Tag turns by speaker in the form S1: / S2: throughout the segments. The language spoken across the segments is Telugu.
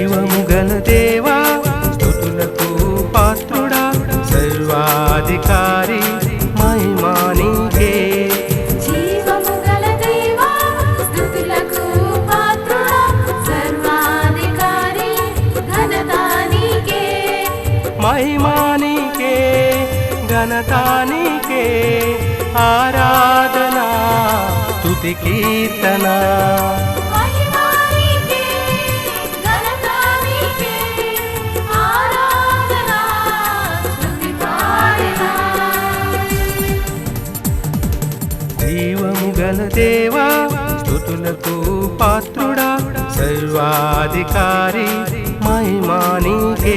S1: జీవము గల దేవా స్థుతులకు పాత్రుడా సర్వాధికారి మహిమానికే
S2: మహిమానికే ఘనతానికే ఆరాధనా స్తుతి కీర్తనా. మన దేవా స్థుతులకు పాత్రుడా సర్వాధికారి మహిమానికే.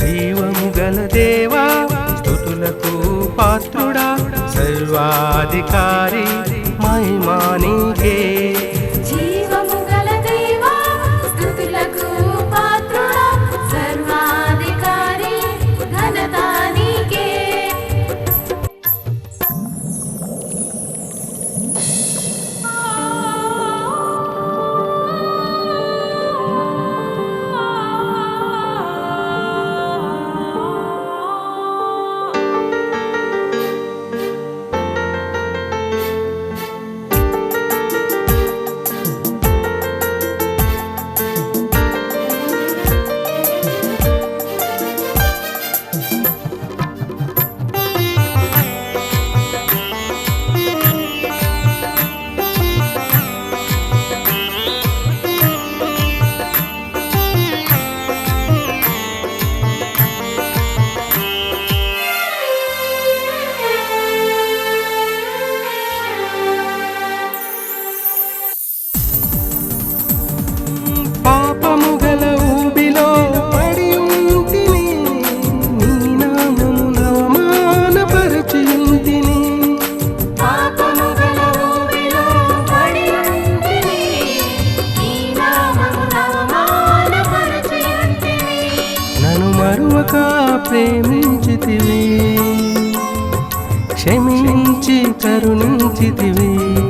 S1: దైవము గల దేవా స్థుతులకు పాత్రుడా సర్వాధికారి
S2: మహిమానికే క్షమించి కరుణించితివి.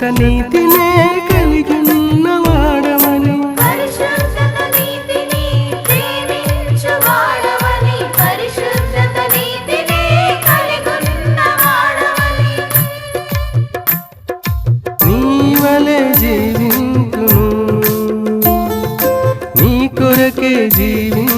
S1: శాశ్వత నీతినే
S2: కలిగి ఉన్నవాడవని
S1: నీవలే జీవింతును నీ కొరకే
S2: జీవించు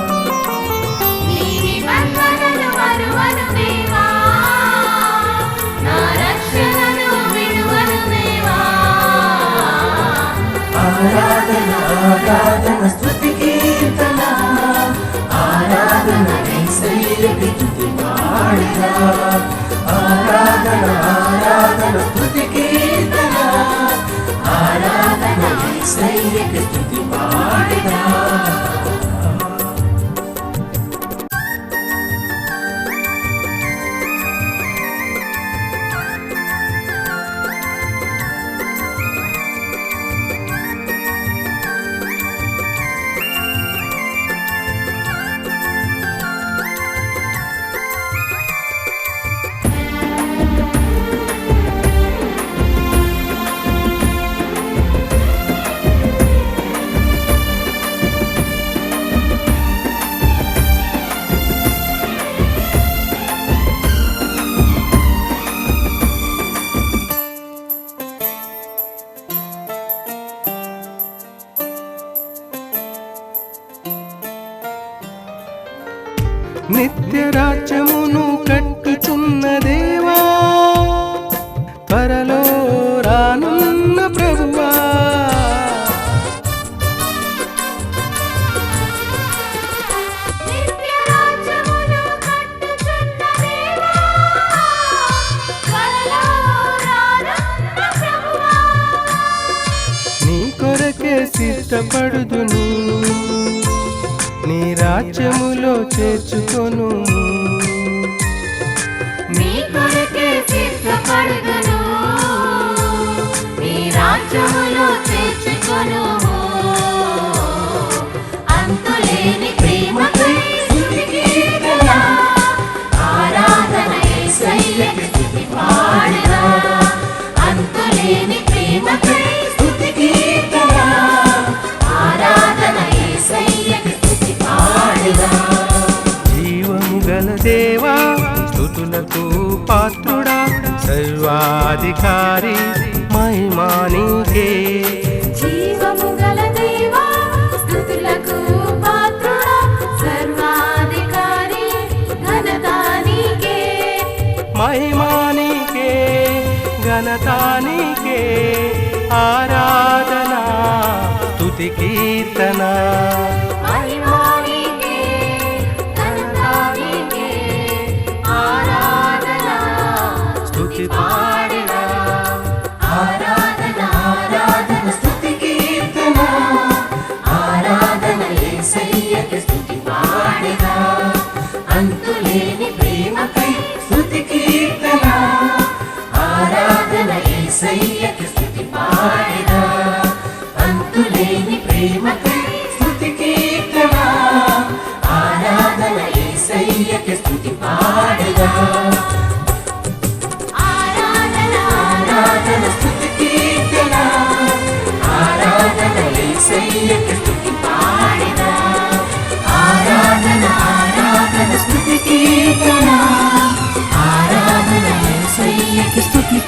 S2: ఆరాధన ఆరాధన స్థుతి కీర్తన. ఆరాధన ఏసయ్యకి స్థుతి పాడినా. ఆరాధన ఆరాధన స్థుతి కీర్తన. ఆరాధన
S1: ఏసయ్యకి రానున్న ప్రభువా. నీ కొరకే సిద్ధపడుదును నీ రాజ్యములో చేర్చుకొను
S2: నీ కొరకే సిద్ధపడుదును.
S1: దేవా స్థుతులకు పాత్రుడా సర్వాధికారి. మహిమానికే ఘనతానికే ఆరాధనా స్తుతి కీర్తనా.
S2: செய்யட்டும் பாடின ஆராதன
S3: ஆராதன
S2: ஸ்துதி கீர்த்தன ஆராதன செய்ய கிஸ்துக்கு